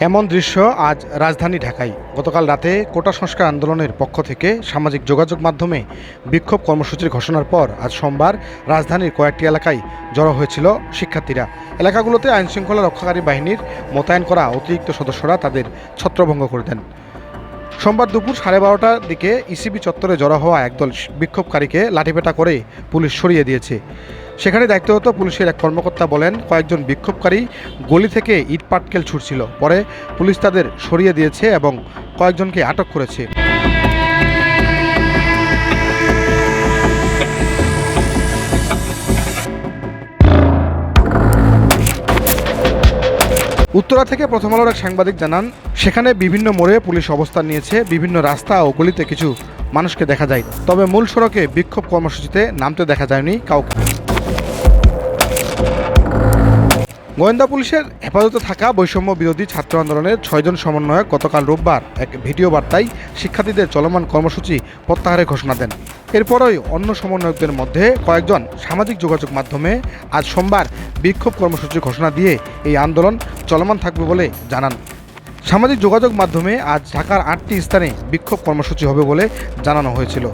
এমন দৃশ্য আজ রাজধানী ঢাকায়। গতকাল রাতে কোটা সংস্কার আন্দোলনের পক্ষ থেকে সামাজিক যোগাযোগ মাধ্যমে বিক্ষোভ কর্মসূচির ঘোষণার পর আজ সোমবার রাজধানীর কয়েকটি এলাকায় জড়ো হয়েছিল শিক্ষার্থীরা। এলাকাগুলোতে আইনশৃঙ্খলা রক্ষাকারী বাহিনীর মোতায়েন করা অতিরিক্ত সদস্যরা তাদের ছত্রভঙ্গ করে দেন। সোমবার দুপুর সাড়ে বারোটার দিকে ইসিবি চত্বরে জড়ো হওয়া একদল বিক্ষোভকারীকে লাঠিপেটা করে পুলিশ সরিয়ে দিয়েছে। সেখানে দায়িত্বরত পুলিশের এক কর্মকর্তা বলেন, কয়েকজন বিক্ষোভকারী গলি থেকে ইট পাটকেল ছুটছিল। পরে পুলিশ তাদের সরিয়ে দিয়েছে এবং কয়েকজনকে আটক করেছে। উত্তরা থেকে প্রথম আলোর এক সাংবাদিক জানান, সেখানে বিভিন্ন মোড়ে পুলিশ অবস্থান নিয়েছে, বিভিন্ন রাস্তা ও গলিতে কিছু মানুষকে দেখা যায়। তবে মূল সড়কে বিক্ষোভ কর্মসূচিতে নামতে দেখা যায়নি কাউকে। গোয়েন্দা পুলিশের হেফাজতে থাকা বৈষম্য বিরোধী ছাত্র আন্দোলনের ছয়জন সমন্বয়ক গতকাল রোববার এক ভিডিও বার্তায় শিক্ষার্থীদের চলমান কর্মসূচি প্রত্যাহারের ঘোষণা দেন। এরপরই অন্য সমন্বয়কদের মধ্যে কয়েকজন সামাজিক যোগাযোগ মাধ্যমে আজ সোমবার বিক্ষোভ কর্মসূচির ঘোষণা দিয়ে এই আন্দোলন চলমান থাকবে বলে জানান। সামাজিক যোগাযোগ মাধ্যমে আজ ঢাকার আটটি স্থানে বিক্ষোভ কর্মসূচি হবে বলে জানানো হয়েছিল।